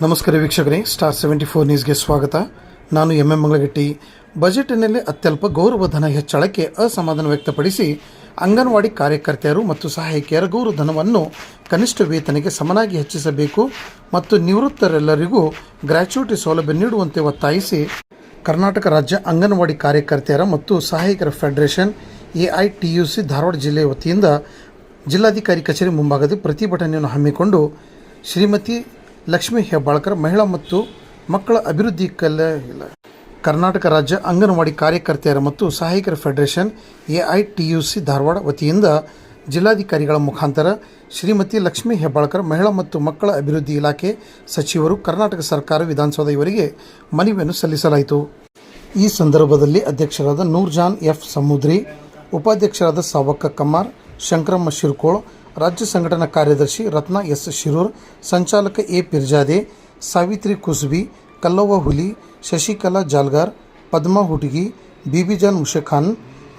ನಮಸ್ಕಾರ ವೀಕ್ಷಕರೇ star seventy four ನ್ಯೂಸ್ಗೆ ಸ್ವಾಗತ. ನಾನು ಎಂ ಎಂ ಮಂಗಳಗಟ್ಟಿ. ಬಜೆಟ್ನಲ್ಲಿ ಅತ್ಯಲ್ಪ ಗೌರವಧನ ಹೆಚ್ಚಳಕ್ಕೆ ಅಸಮಾಧಾನ ವ್ಯಕ್ತಪಡಿಸಿ ಅಂಗನವಾಡಿ ಕಾರ್ಯಕರ್ತೆಯರು ಮತ್ತು ಸಹಾಯಕಿಯರ ಗೌರವಧನವನ್ನು ಕನಿಷ್ಠ ವೇತನಕ್ಕೆ ಸಮನಾಗಿ ಹೆಚ್ಚಿಸಬೇಕು ಮತ್ತು ನಿವೃತ್ತರೆಲ್ಲರಿಗೂ ಗ್ರ್ಯಾಚ್ಯುಟಿ ಸೌಲಭ್ಯ ನೀಡುವಂತೆ ಒತ್ತಾಯಿಸಿ ಕರ್ನಾಟಕ ರಾಜ್ಯ ಅಂಗನವಾಡಿ ಕಾರ್ಯಕರ್ತೆಯರ ಮತ್ತು ಸಹಾಯಕರ ಫೆಡರೇಷನ್ ಎಐಟಿಯುಸಿ ಧಾರವಾಡ ಜಿಲ್ಲೆಯ ವತಿಯಿಂದ ಜಿಲ್ಲಾಧಿಕಾರಿ ಕಚೇರಿ ಮುಂಭಾಗದಲ್ಲಿ ಪ್ರತಿಭಟನೆಯನ್ನು ಹಮ್ಮಿಕೊಂಡು ಶ್ರೀಮತಿ ಲಕ್ಷ್ಮೀ ಹೆಬ್ಬಾಳ್ಕರ್ ಮಹಿಳಾ ಮತ್ತು ಮಕ್ಕಳ ಅಭಿವೃದ್ಧಿ ಇಲ್ಲ. ಕರ್ನಾಟಕ ರಾಜ್ಯ ಅಂಗನವಾಡಿ ಕಾರ್ಯಕರ್ತೆಯರ ಮತ್ತು ಸಹಾಯಕರ ಫೆಡರೇಷನ್ ಎಐಟಿಯುಸಿ ಧಾರವಾಡ ವತಿಯಿಂದ ಜಿಲ್ಲಾಧಿಕಾರಿಗಳ ಮುಖಾಂತರ ಶ್ರೀಮತಿ ಲಕ್ಷ್ಮೀ ಹೆಬ್ಬಾಳ್ಕರ್ ಮಹಿಳಾ ಮತ್ತು ಮಕ್ಕಳ ಅಭಿವೃದ್ಧಿ ಇಲಾಖೆ ಸಚಿವರು ಕರ್ನಾಟಕ ಸರ್ಕಾರ ವಿಧಾನಸೌಧ ಇವರಿಗೆ ಮನವಿಯನ್ನು ಸಲ್ಲಿಸಲಾಯಿತು ಈ ಸಂದರ್ಭದಲ್ಲಿ ಅಧ್ಯಕ್ಷರಾದ ನೂರ್ಜಾನ್ ಎಫ್ ಸಮುದ್ರಿ, ಉಪಾಧ್ಯಕ್ಷರಾದ ಸಾವಕ್ಕ ಕಮ್ಮಾರ್, ಶಂಕರಮ್ಮ ಶಿರ್ಕೋಳ್ ರಾಜ್ಯ ಸಂಘಟನಾ ಕಾರ್ಯದರ್ಶಿ ರತ್ನ ಎಸ್ ಶಿರೂರ್, ಸಂಚಾಲಕ ಎ ಪಿರ್ಜಾದೆ, ಸಾವಿತ್ರಿ ಕುಸ್ಬಿ, ಕಲ್ಲವ್ವ ಹುಲಿ, ಶಶಿಕಲಾ ಜಾಲ್ಗಾರ್, ಪದ್ಮಾ ಹುಟಗಿ ಬಿಬಿಜಾನ್ ಮುಷಖಾನ್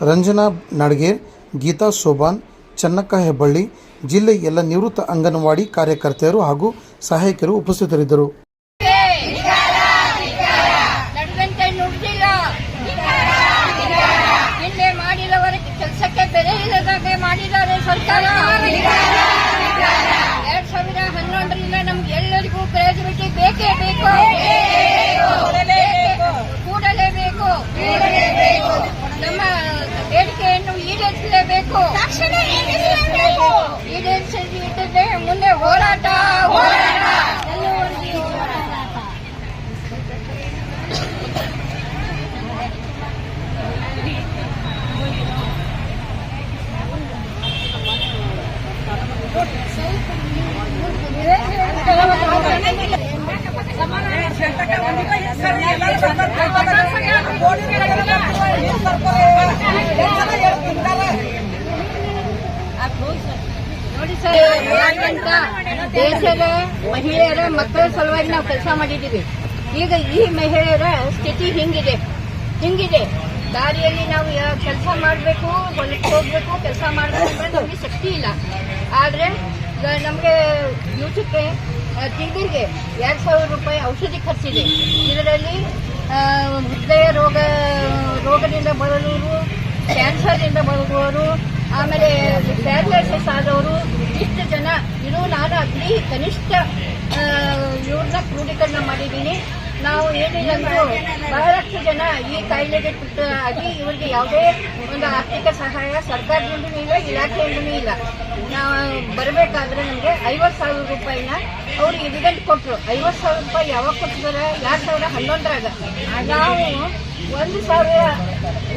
ರಂಜನಾ ನಡ್ಗೇರ್ ಗೀತಾ ಸೋಬಾನ್, ಚನ್ನಕ್ಕ ಹೆಬ್ಬಳ್ಳಿ, ಜಿಲ್ಲೆಯ ಎಲ್ಲ ನಿವೃತ್ತ ಅಂಗನವಾಡಿ ಕಾರ್ಯಕರ್ತೆಯರು ಹಾಗೂ ಸಹಾಯಕರು ಉಪಸ್ಥಿತರಿದ್ದರು ನಡೆದಂತೆ ನುಡಿದಿಲ್ಲ ನಿನ್ನೆ ಮಾಡಿದವರ ಕೆಲಸಕ್ಕೆ ಬೆಲೆ ಇಲ್ಲದಾಗೆ ಮಾಡಿದ್ದಾರೆ ಸರ್ಕಾರ ಎರಡ್ ಸಾವಿರ ಹನ್ನೊಂದರಿಂದ ನಮ್ಗೆ ಎಲ್ಲರಿಗೂ ಗ್ರಾಜುಯಿಟಿ ಬೇಕೇ ಬೇಕು ಕೂಡಲೇ ಬೇಕು ನಮ್ಮ ಬೇಡಿಕೆಯನ್ನು ಈಡೇರಿಸಲೇಬೇಕು ಈಡೇರಿಸದಿದ್ದರೆ ಮುಂದೆ ಹೋರಾಟ ಹೋರಾಟ ಎಲ್ಲವರೆಗೂ ಹೋರಾಟ ನೋಡಿ ಸರ್ ಯಾಕಂತ ದೇಶದ ಮಹಿಳೆಯರ ಮಕ್ಕಳ ಸಲುವಾಗಿ ನಾವು ಕೆಲಸ ಮಾಡಿದ್ದೀವಿ. ಈಗ ಈ ಮಹಿಳೆಯರ ಸ್ಥಿತಿ ಹಿಂಗಿದೆ. ಹಿಂಗಿದೆ. ದಾರಿಯಲ್ಲಿ ನಾವು ಕೆಲಸ ಮಾಡಬೇಕು ಹೊಲಕ್ಕೆ ಹೋಗ್ಬೇಕು, ಕೆಲಸ ಮಾಡಬೇಕು ಅಂದ್ರೆ ನಮಗೆ ಶಕ್ತಿ ಇಲ್ಲ. ಆದರೆ ನಮಗೆ ಯೂಟಕ್ಕೆ ತಿಂಗಳಿಗೆ ಎರಡು ಸಾವಿರ ರೂಪಾಯಿ ಔಷಧಿ ಖರ್ಚಿದೆ. ಇದರಲ್ಲಿ ಹೃದಯ ರೋಗ, ರೋಗದಿಂದ ಬಳಲುವರು ಕ್ಯಾನ್ಸರ್ನಿಂದ ಬಳಲುವವರು ಆಮೇಲೆ ಪ್ಯಾರಲೈಸಸ್ ಆದವರು ಇಷ್ಟು ಜನ ಇರೋ ನಾನು ಅಗ್ನಿ ಕನಿಷ್ಠ ಇವ್ರನ್ನ ಕ್ರೋಢೀಕರಣ ಮಾಡಿದ್ದೀನಿ. ನಾವು ಏನಿಲ್ಲ ಬಹಳಷ್ಟು ಜನ ಈ ಕಾಯಿಲೆಗೆ ಆಗಿ ಇವರಿಗೆ ಯಾವುದೇ ಒಂದು ಆರ್ಥಿಕ ಸಹಾಯ ಸರ್ಕಾರದಿಂದ ಇಲ್ಲ, ಇಲಾಖೆಯಿಂದನೂ ಇಲ್ಲ. ನಾವು ಬರಬೇಕಾದ್ರೆ ನಮಗೆ ಐವತ್ತು ಸಾವಿರ ರೂಪಾಯಿನ ಅವರು ಇವಿಡೆಂಟ್ ಕೊಟ್ಟರು ಐವತ್ತು ಸಾವಿರ ರೂಪಾಯಿ ಯಾವಾಗ ಕೊಟ್ಟಿದ್ದಾರೆ ಎರಡು ಸಾವಿರದ ಹನ್ನೊಂದರಾಗ. ನಾವು ಒಂದು ಸಾವಿರ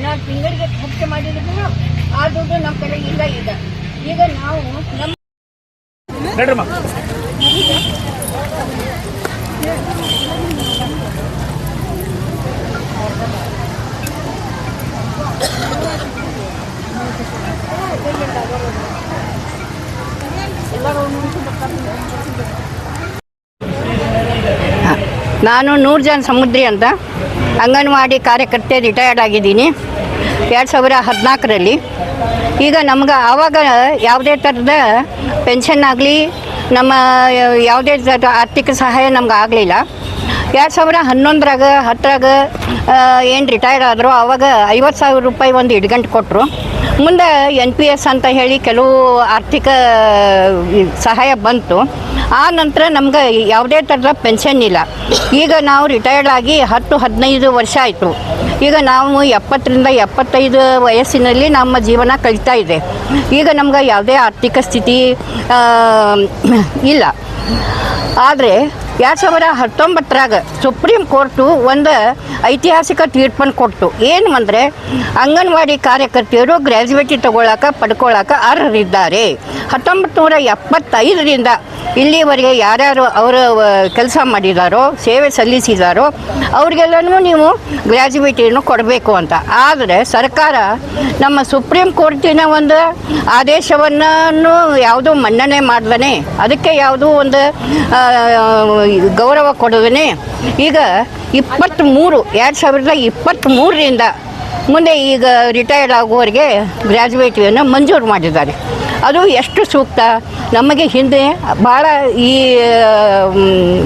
ನಾವು ತಿಂಗಳಿಗೆ ಖರ್ಚು ಮಾಡಿದ್ರು. ಆ ದುಡ್ಡು ನಮ್ಮ ಕಡೆ ಇಲ್ಲ ಈಗ ಈಗ ನಾವು ನಮ್ಮ ನಾನು ಜನ ಸಮುದ್ರಿ ಅಂತ. ಅಂಗನವಾಡಿ ಕಾರ್ಯಕರ್ತೆ ರಿಟೈರ್ಡ್ ಆಗಿದ್ದೀನಿ. ಎರಡು ಸಾವಿರ ಹದಿನಾಲ್ಕರಲ್ಲಿ. ಈಗ ನಮ್ಗೆ ಆವಾಗ ಯಾವುದೇ ಥರದ ಪೆನ್ಷನ್ ಆಗಲಿ, ನಮ್ಮ ಯಾವುದೇ ಥರದ ಆರ್ಥಿಕ ಸಹಾಯ ನಮ್ಗೆ ಆಗಲಿಲ್ಲ. ಎರಡು ಸಾವಿರ ಹನ್ನೊಂದರಾಗ, ಹತ್ತರಾಗ ಏನು ರಿಟೈರ್ ಆದರೂ ಆವಾಗ ಐವತ್ತು ಸಾವಿರ ರೂಪಾಯಿ ಒಂದು ಇಡ್ಗಂಟು ಕೊಟ್ಟರು ಮುಂದೆ ಎನ್ ಪಿ ಎಸ್ ಅಂತ ಹೇಳಿ ಕೆಲವು ಆರ್ಥಿಕ ಸಹಾಯ ಬಂತು. ಆ ನಂತರ ನಮ್ಗೆ ಯಾವುದೇ ಥರದ ಪೆನ್ಷನ್ ಇಲ್ಲ. ಈಗ ನಾವು ರಿಟೈರ್ಡ್ ಆಗಿ ಹತ್ತು ಹದಿನೈದು ವರ್ಷ ಆಯಿತು. ಈಗ ನಾವು ಎಪ್ಪತ್ತರಿಂದ ಎಪ್ಪತ್ತೈದು ವಯಸ್ಸಿನಲ್ಲಿ ನಮ್ಮ ಜೀವನ ಕಳೀತಾ ಇದೆ. ಈಗ ನಮ್ಗೆ ಯಾವುದೇ ಆರ್ಥಿಕ ಸ್ಥಿತಿ ಇಲ್ಲ. ಆದರೆ ಎರಡು ಸಾವಿರ ಹತ್ತೊಂಬತ್ತರಾಗ ಸುಪ್ರೀಂ ಕೋರ್ಟು ಒಂದು ಐತಿಹಾಸಿಕ ತೀರ್ಪನ್ನು ಕೊಟ್ಟು ಏನು ಅಂದರೆ, ಅಂಗನವಾಡಿ ಕಾರ್ಯಕರ್ತೆಯರು ಗ್ರ್ಯಾಜುಯೇಟಿ ತಗೊಳ್ಳೋಕೆ ಪಡ್ಕೊಳ್ಳೋಕೆ ಅರ್ಹರಿದ್ದಾರೆ. ಹತ್ತೊಂಬತ್ತು ನೂರ ಎಪ್ಪತ್ತೈದರಿಂದ ಇಲ್ಲಿವರೆಗೆ ಯಾರ್ಯಾರು ಅವರ ಕೆಲಸ ಮಾಡಿದಾರೋ, ಸೇವೆ ಸಲ್ಲಿಸಿದಾರೋ, ಅವ್ರಿಗೆಲ್ಲನೂ ನೀವು ಗ್ರ್ಯಾಜುಯೇಟಿಯನ್ನು ಕೊಡಬೇಕು ಅಂತ. ಆದರೆ ಸರ್ಕಾರ ನಮ್ಮ ಸುಪ್ರೀಂ ಕೋರ್ಟಿನ ಒಂದು ಆದೇಶವನ್ನು ಯಾವುದೂ ಮನ್ನಣೆ ಮಾಡ್ದೇ ಅದಕ್ಕೆ ಯಾವುದೂ ಒಂದು ಗೌರವ ಕೊಡದೇ ಈಗ ಇಪ್ಪತ್ತ್ಮೂರು ಎರಡು ಸಾವಿರದ ಇಪ್ಪತ್ತ್ಮೂರರಿಂದ ಮುಂದೆ ಈಗ ರಿಟೈರ್ಡ್ ಆಗುವವರಿಗೆ ಗ್ರ್ಯಾಜುಯೇಟಿಯನ್ನು ಮಂಜೂರು ಮಾಡಿದ್ದಾರೆ. ಅದು ಎಷ್ಟು ಸೂಕ್ತ? ನಮಗೆ ಹಿಂದೆ ಭಾಳ ಈ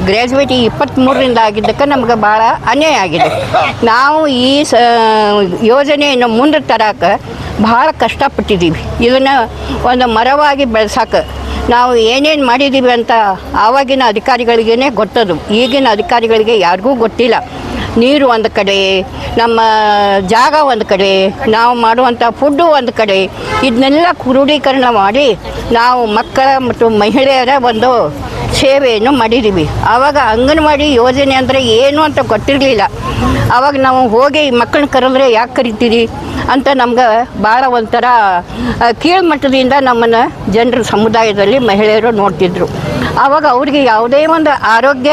ಗ್ರ್ಯಾಜುಯೇಟಿ ಇಪ್ಪತ್ತ್ಮೂರರಿಂದ ಆಗಿದ್ದಕ್ಕೆ ನಮ್ಗೆ ಭಾಳ ಅನ್ಯಾಯ ಆಗಿದೆ. ನಾವು ಈ ಸ, ಯೋಜನೆಯನ್ನು ಮುಂದೆ ತರಕ್ಕೆ ಭಾಳ ಕಷ್ಟಪಟ್ಟಿದ್ದೀವಿ. ಇದನ್ನು ಒಂದು ಮರವಾಗಿ ಬೆಳೆಸಕ್ಕೆ ನಾವು ಏನೇನು ಮಾಡಿದ್ದೀವಿ ಅಂತ ಆವಾಗಿನ ಅಧಿಕಾರಿಗಳಿಗೇ ಗೊತ್ತದು. ಈಗಿನ ಅಧಿಕಾರಿಗಳಿಗೆ ಯಾರಿಗೂ ಗೊತ್ತಿಲ್ಲ. ನೀರು ಒಂದು ಕಡೆ, ನಮ್ಮ ಜಾಗ ಒಂದು ಕಡೆ, ನಾವು ಮಾಡುವಂಥ ಫುಡ್ಡು ಒಂದು ಕಡೆ ಇದನ್ನೆಲ್ಲ ಕ್ರೋಢೀಕರಣ ಮಾಡಿ ನಾವು ಮಕ್ಕಳ ಮತ್ತು ಮಹಿಳೆಯರ ಒಂದು ಸೇವೆಯನ್ನು ಮಾಡಿದ್ದೀವಿ. ಆವಾಗ ಅಂಗನವಾಡಿ ಯೋಜನೆ ಅಂದರೆ ಏನು ಅಂತ ಗೊತ್ತಿರಲಿಲ್ಲ. ಆವಾಗ ನಾವು ಹೋಗಿ ಮಕ್ಕಳನ್ನ ಕರೆದ್ರೆ ಯಾಕೆ ಕರಿತೀರಿ ಅಂತ ನಮ್ಗೆ ಭಾಳ ಒಂಥರ ಕೀಳ್ಮಟ್ಟದಿಂದ ನಮ್ಮನ್ನು ಜನರ ಸಮುದಾಯದಲ್ಲಿ ಮಹಿಳೆಯರು ನೋಡ್ತಿದ್ರು. ಆವಾಗ ಅವ್ರಿಗೆ ಯಾವುದೇ ಒಂದು ಆರೋಗ್ಯ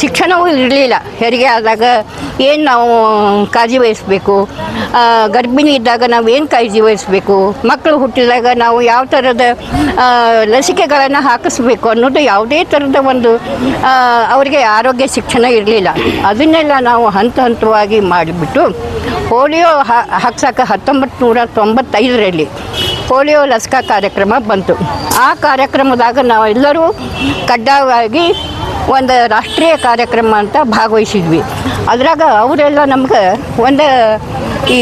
ಶಿಕ್ಷಣವೂ ಇರಲಿಲ್ಲ. ಹೆರಿಗೆ ಆದಾಗ ಏನು ನಾವು ಕಾಳಜಿ ವಹಿಸ್ಬೇಕು? ಗರ್ಭಿಣಿ ಇದ್ದಾಗ ನಾವು ಏನು ಕಾಳಜಿ ವಹಿಸ್ಬೇಕು? ಮಕ್ಕಳು ಹುಟ್ಟಿದಾಗ ನಾವು ಯಾವ ಥರದ ಲಸಿಕೆಗಳನ್ನು ಹಾಕಿಸ್ಬೇಕು ಅನ್ನೋದು ಯಾವುದೇ ಥರದ ಒಂದು ಅವರಿಗೆ ಆರೋಗ್ಯ, ಶಿಕ್ಷಣ ಇರಲಿಲ್ಲ. ಅದನ್ನೆಲ್ಲ ನಾವು ಹಂತ ಹಂತವಾಗಿ ಮಾಡಿಬಿಟ್ಟು, ಪೋಲಿಯೋ ಹಾಕ್ಸಕ್ಕೆ ಹತ್ತೊಂಬತ್ತು ನೂರ ತೊಂಬತ್ತೈದರಲ್ಲಿ ಪೋಲಿಯೋ ಲಸಿಕಾ ಕಾರ್ಯಕ್ರಮ ಬಂತು. ಆ ಕಾರ್ಯಕ್ರಮದಾಗ ನಾವೆಲ್ಲರೂ ಕಡ್ಡಾಯವಾಗಿ ಒಂದು ರಾಷ್ಟ್ರೀಯ ಕಾರ್ಯಕ್ರಮ ಅಂತ ಭಾಗವಹಿಸಿದ್ವಿ. ಅದ್ರಾಗ ಅವರೆಲ್ಲ ನಮ್ಗೆ ಒಂದು ಈ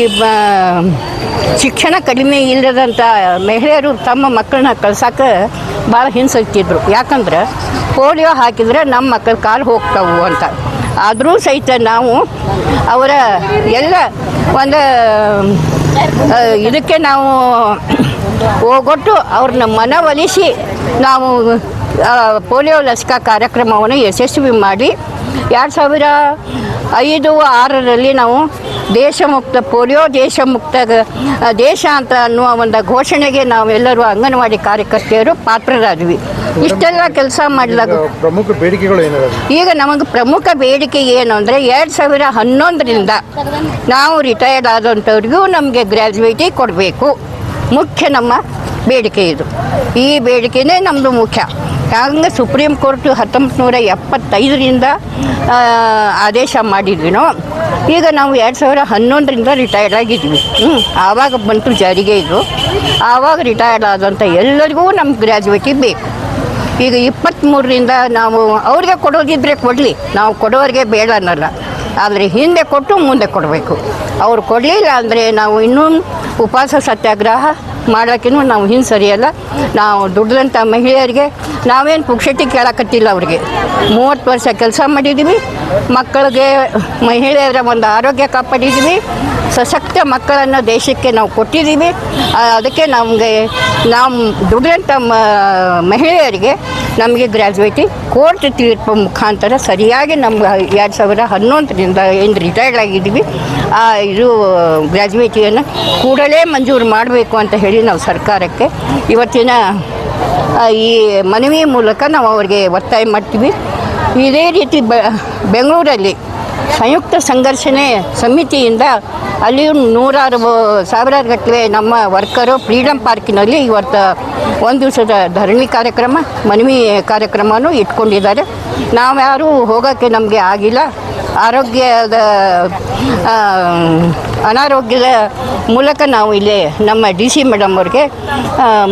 ಶಿಕ್ಷಣ ಕಡಿಮೆ ಇಲ್ಲದಂಥ ಮಹಿಳೆಯರು ತಮ್ಮ ಮಕ್ಕಳನ್ನ ಕಳ್ಸೋಕೆ ಭಾಳ ಹಿಂಸಕ್ತಿದ್ರು ಯಾಕಂದ್ರೆ ಪೋಲಿಯೋ ಹಾಕಿದರೆ ನಮ್ಮ ಮಕ್ಕಳ ಕಾಲು ಹೋಗ್ತಾವು ಅಂತ. ಆದರೂ ಸಹಿತ ನಾವು ಅವರ ಎಲ್ಲ ಒಂದು ಇದಕ್ಕೆ ನಾವು ಹೋಗೊಟ್ಟು ಅವ್ರನ್ನ ಮನವೊಲಿಸಿ ನಾವು ಪೋಲಿಯೋ ಲಸಿಕಾ ಕಾರ್ಯಕ್ರಮವನ್ನು ಯಶಸ್ವಿ ಮಾಡಿ, ಎರಡು ಸಾವಿರ ಐದು ಆರರಲ್ಲಿ ನಾವು ದೇಶ ಮುಕ್ತ ಪೋಲಿಯೋ ದೇಶ ಮುಕ್ತ ಗ- ದೇಶ ಅಂತ ಅನ್ನುವ ಒಂದು ಘೋಷಣೆಗೆ ನಾವೆಲ್ಲರೂ ಅಂಗನವಾಡಿ ಕಾರ್ಯಕರ್ತೆಯರು ಪಾತ್ರರಾದ್ವಿ. ಇಷ್ಟೆಲ್ಲ ಕೆಲಸ ಮಾಡಲಾಗ ಪ್ರಮುಖ ಬೇಡಿಕೆಗಳು ಈಗ ನಮಗೆ ಪ್ರಮುಖ ಬೇಡಿಕೆ ಏನು ಅಂದರೆ ಎರಡು ಸಾವಿರ ಹನ್ನೊಂದರಿಂದ ನಾವು ರಿಟೈರ್ಡ್ ಆದಂಥವ್ರಿಗೂ ನಮಗೆ ಗ್ರ್ಯಾಜುಯೇಟಿ ಕೊಡಬೇಕು. ಮುಖ್ಯ ನಮ್ಮ ಬೇಡಿಕೆ ಇದು. ಈ ಬೇಡಿಕೆನೇ ನಮ್ಮದು ಮುಖ್ಯ. ಹಂಗೆ ಸುಪ್ರೀಂ ಕೋರ್ಟ್ ಹತ್ತೊಂಬತ್ತು ನೂರ ಎಪ್ಪತ್ತೈದರಿಂದ ಆದೇಶ ಮಾಡಿದ್ವಿನೋ ಈಗ ನಾವು ಎರಡು ಸಾವಿರ ಹನ್ನೊಂದರಿಂದ ರಿಟೈರ್ಡ್ ಆಗಿದ್ವಿ. ಹ್ಞೂ ಆವಾಗ ಬಂತು ಜಾರಿಗೆ ಇದು. ಆವಾಗ ರಿಟೈರ್ಡ್ ಆದಂಥ ಎಲ್ಲರಿಗೂ ನಮ್ಗೆ ಗ್ರ್ಯಾಜುಯೇಟಿ ಬೇಕು. ಈಗ ಇಪ್ಪತ್ತ್ಮೂರರಿಂದ ನಾವು ಅವ್ರಿಗೆ ಕೊಡೋದಿದ್ರೆ ಕೊಡಲಿ, ನಾವು ಕೊಡೋರಿಗೆ ಬೇಡ ಅನ್ನಲ್ಲ. ಆದರೆ ಹಿಂದೆ ಕೊಟ್ಟು ಮುಂದೆ ಕೊಡಬೇಕು. ಅವ್ರು ಕೊಡಲಿಲ್ಲ ಅಂದರೆ ನಾವು ಇನ್ನೂ ಉಪವಾಸ ಸತ್ಯಾಗ್ರಹ ಮಾಡೋಕ್ಕೂ ನಾವು ಹಿಂದೆ ಸರಿಯಲ್ಲ. ನಾವು ದುಡ್ದಂಥ ಮಹಿಳೆಯರಿಗೆ ನಾವೇನು ಪುಕ್ಷಟ್ಟಿ ಕೇಳಕತ್ತಿಲ್ಲ ಅವ್ರಿಗೆ. ಮೂವತ್ತು ವರ್ಷ ಕೆಲಸ ಮಾಡಿದ್ದೀವಿ ಮಕ್ಕಳಿಗೆ ಮಹಿಳೆಯರ ಒಂದು ಆರೋಗ್ಯ ಕಾಪಾಡಿದ್ದೀವಿ. ಸಶಕ್ತ ಮಕ್ಕಳನ್ನು ದೇಶಕ್ಕೆ ನಾವು ಕೊಟ್ಟಿದ್ದೀವಿ. ಅದಕ್ಕೆ ನಮಗೆ ನಾವು ದುಡಿದಂಥ ಮಹಿಳೆಯರಿಗೆ ನಮಗೆ ಗ್ರ್ಯಾಜುಯೇಟಿ ಕೋರ್ಟ್ ತೀರ್ಪು ಮುಖಾಂತರ ಸರಿಯಾಗಿ ನಮ್ಗೆ ಎರಡು ಸಾವಿರ ಹನ್ನೊಂದರಿಂದ ಏನು ರಿಟೈರ್ಡ್ ಆಗಿದ್ದೀವಿ. ಆ, ಇದು ಗ್ರ್ಯಾಜುಯೇಟಿಯನ್ನು ಕೂಡಲೇ ಮಂಜೂರು ಮಾಡಬೇಕು ಅಂತ ಹೇಳಿ ನಾವು ಸರ್ಕಾರಕ್ಕೆ ಇವತ್ತಿನ ಈ ಮನವಿ ಮೂಲಕ ನಾವು ಅವರಿಗೆ ಒತ್ತಾಯ ಮಾಡ್ತೀವಿ. ಇದೇ ರೀತಿ ಬೆ, ಬೆಂಗಳೂರಲ್ಲಿ ಸಂಯುಕ್ತ ಸಂಘರ್ಷಣೆ ಸಮಿತಿಯಿಂದ ಅಲ್ಲಿಯೂ ನೂರಾರು ಸಾವಿರಾರು ಗಟ್ಟಲೆ ನಮ್ಮ ವರ್ಕರು ಫ್ರೀಡಮ್ ಪಾರ್ಕಿನಲ್ಲಿ ಇವತ್ತು ಒಂದು ದಿವಸದ ಧರಣಿ ಕಾರ್ಯಕ್ರಮ, ಮನವಿ ಕಾರ್ಯಕ್ರಮನೂ ಇಟ್ಕೊಂಡಿದ್ದಾರೆ. ನಾವ್ಯಾರೂ ಹೋಗೋಕ್ಕೆ ನಮಗೆ ಆಗಿಲ್ಲ. ಆರೋಗ್ಯದ ಅನಾರೋಗ್ಯದ ಮೂಲಕ ನಾವು ಇಲ್ಲಿ ನಮ್ಮ ಡಿ ಸಿ ಮೇಡಮ್ ಅವ್ರಿಗೆ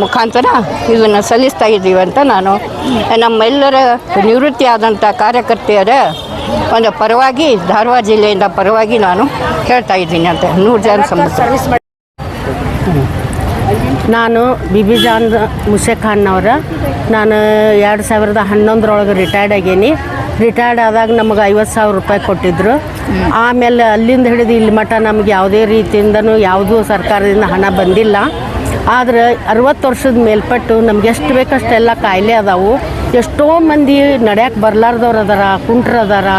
ಮುಖಾಂತರ ಇದನ್ನು ಸಲ್ಲಿಸ್ತಾ ಇದ್ದೀವಿ ಅಂತ ನಾನು ನಮ್ಮೆಲ್ಲರ ನಿವೃತ್ತಿ ಆದಂಥ ಕಾರ್ಯಕರ್ತೆಯರ ಒಂದು ಪರವಾಗಿ, ಧಾರವಾಡ ಜಿಲ್ಲೆಯಿಂದ ಪರವಾಗಿ ನಾನು ಹೇಳ್ತಾ ಇದ್ದೀನಿ ಅಂತ. ನೂರು ಜನ ಸಮಸ್ಯೆ. ನಾನು ಬಿಬಿ ಜಾನ್ ಅವರ ನಾನು ಎರಡು ಸಾವಿರದ ಹನ್ನೊಂದರೊಳಗೆ ರಿಟೈರ್ಡ್ ಆಗೇನಿ. ರಿಟೈರ್ಡ್ ಆದಾಗ ನಮಗೆ ಐವತ್ತು ಸಾವಿರ ರೂಪಾಯಿ ಕೊಟ್ಟಿದ್ದರು ಆಮೇಲೆ ಅಲ್ಲಿಂದ ಹಿಡಿದು ಇಲ್ಲಿ ಮಠ ನಮಗೆ ಯಾವುದೇ ರೀತಿಯಿಂದನೂ ಯಾವುದೂ ಸರ್ಕಾರದಿಂದ ಹಣ ಬಂದಿಲ್ಲ. ಆದರೆ ಅರವತ್ತು ವರ್ಷದ ಮೇಲ್ಪಟ್ಟು ನಮ್ಗೆ ಎಷ್ಟು ಬೇಕಷ್ಟೆಲ್ಲ ಕಾಯಿಲೆ ಅದಾವು. ಎಷ್ಟೋ ಮಂದಿ ನಡೆಯಕ್ಕೆ ಬರ್ಲಾರ್ದವ್ರು ಅದಾರ, ಕುಂಟ್ರು ಅದಾರ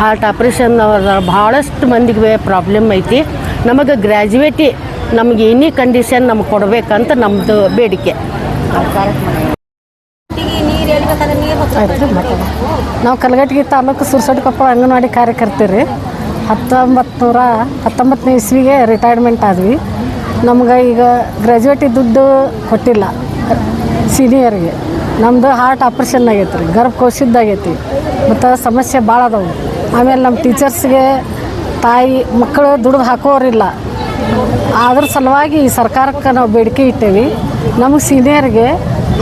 ಹಾರ್ಟ್ ಆಪ್ರೇಷನ್ ಅದಾರ, ಭಾಳಷ್ಟು ಮಂದಿಗೆ ಪ್ರಾಬ್ಲಮ್ ಐತಿ. ನಮಗೆ ಗ್ರ್ಯಾಜುಯೇಟಿ ನಮ್ಗೆ ಎನಿ ಕಂಡೀಷನ್ ನಮ್ಗೆ ಕೊಡಬೇಕಂತ ನಮ್ಮದು ಬೇಡಿಕೆ. ನಾವು ಕಲಗಟ್ಟಿಗೆ ತಾಲೂಕು ಸುರ್ಸಡ್ ಕೊಪ್ಪಳ ಅಂಗನವಾಡಿ ಕಾರ್ಯಕರ್ತರಿ. ಹತ್ತೊಂಬತ್ತು ನೂರ ಹತ್ತೊಂಬತ್ತನೇ ಇಸ್ವಿಗೆ ರಿಟೈರ್ಮೆಂಟ್ ಆದ್ವಿ. ನಮ್ಗೆ ಈಗ ಗ್ರ್ಯಾಜುಯೇಟಿ ದುಡ್ಡು ಕೊಟ್ಟಿಲ್ಲ ಸೀನಿಯರ್ಗೆ ನಮ್ಮದು ಹಾರ್ಟ್ ಆಪ್ರೇಷನ್ ಆಗೈತೆ ರೀ ಗರ್ಭಕೋಶದ್ದಾಗೈತಿ ಮತ್ತು ಸಮಸ್ಯೆ ಭಾಳ ಅದಾವು. ಆಮೇಲೆ ನಮ್ಮ ಟೀಚರ್ಸ್ಗೆ ತಾಯಿ ಮಕ್ಕಳು ದುಡ್ದು ಹಾಕೋರಿಲ್ಲ. ಅದ್ರ ಸಲುವಾಗಿ ಈ ಸರ್ಕಾರಕ್ಕೆ ನಾವು ಬೇಡಿಕೆ ಇಟ್ಟೇವಿ. ನಮಗೆ ಸೀನಿಯರ್ಗೆ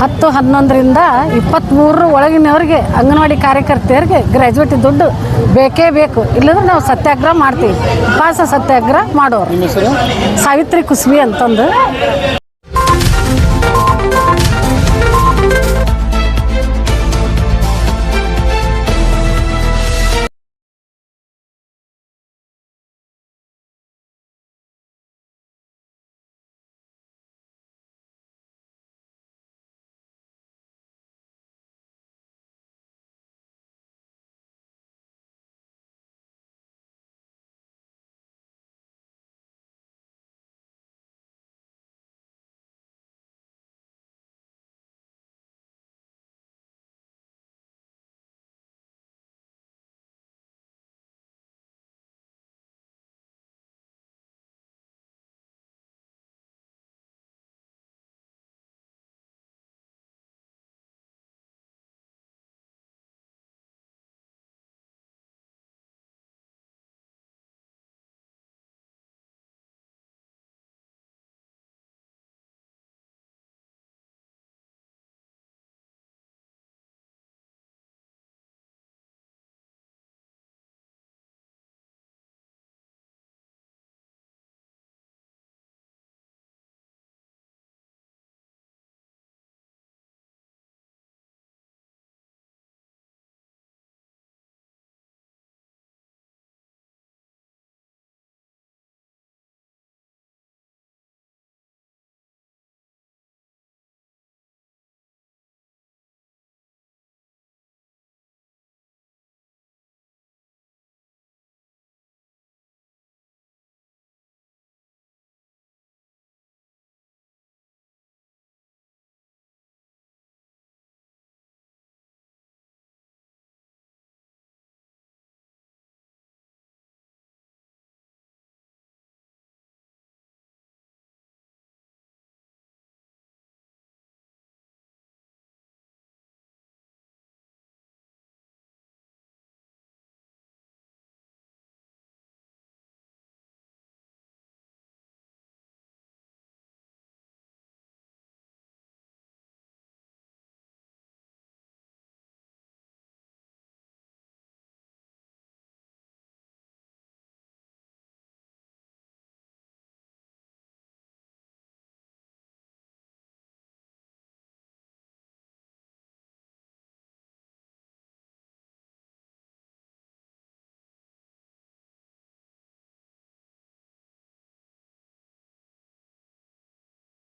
ಹತ್ತು ಹನ್ನೊಂದರಿಂದ ಇಪ್ಪತ್ತ್ಮೂರರ ಒಳಗಿನವ್ರಿಗೆ ಅಂಗನವಾಡಿ ಕಾರ್ಯಕರ್ತೆಯರಿಗೆ ಗ್ರ್ಯಾಜುಯೇಟ್ ದುಡ್ಡು ಬೇಕೇ ಬೇಕು. ಇಲ್ಲಂದ್ರೆ ನಾವು ಸತ್ಯಾಗ್ರಹ ಮಾಡ್ತೀವಿ. ಉಪವಾಸ ಸತ್ಯಾಗ್ರಹ ಮಾಡೋರು. ಸಾವಿತ್ರಿ ಕುಸ್ಬಿ ಅಂತಂದು.